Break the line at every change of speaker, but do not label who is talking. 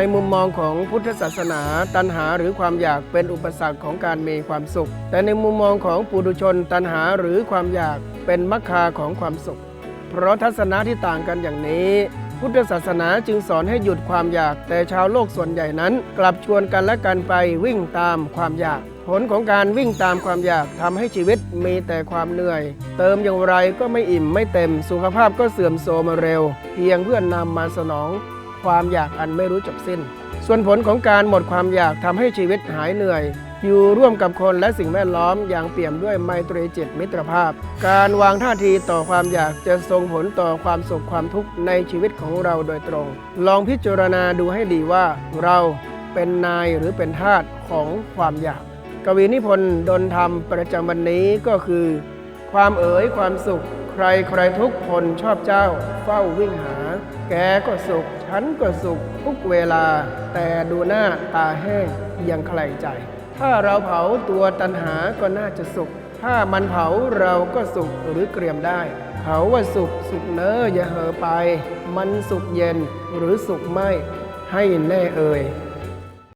ในมุมมองของพุทธศาสนา ตัณหาหรือความอยากเป็นอุปสรรคของการมีความสุข แต่ในมุมมองของปุถุชน ตัณหาหรือความอยากเป็นมรรคาของความสุข เพราะทัศนะที่ต่างกันอย่างนี้ พุทธศาสนาจึงสอนให้หยุดความอยาก แต่ชาวโลกส่วนใหญ่นั้น กลับชวนกันและกันไปวิ่งตามความอยากผลของการวิ่งตามความอยากทำให้ชีวิตมีแต่ความเหนื่อย เติมอย่างไรก็ไม่อิ่มไม่เต็มสุขภาพก็เสื่อมโทรมาเร็ว เพียงเพื่อนนำมาสนอง ความอยากอันไม่รู้จบสิ้น ส่วนผลของการหมดความอยากทำให้ชีวิตหายเหนื่อย อยู่ร่วมกับคนและสิ่งแวดล้อมอย่างเปี่ยมด้วยไมตรีจิตมิตรภาพ การวางท่าทีต่อความอยากจะส่งผลต่อความสุขความทุกข์ในชีวิตของเราโดยตรง ลองพิจารณาดูให้ดีว่าเราเป็นนายหรือเป็นทาสของความอยาก กวีนิพนธ์ดนธรรมประจำวันนี้ก็คือ ความเอ๋ยความสุข รใครทุกคนชอบเจ้า เฝ้าวิ่งหา แกก็สุข ฉันก็สุข ทุกเวลา แต่ดูหน้าตาแห้งยังใคลใจ ถ้าเราเผาตัวตันหาก็น่าจะสุข ถ้ามันเผาเราก็สุขหรือเกรียมได้ เขาว่าสุขสุขเนออย่าเหอไป มันสุขเย็นหรือสุขไม่ให้แน่เอ่ย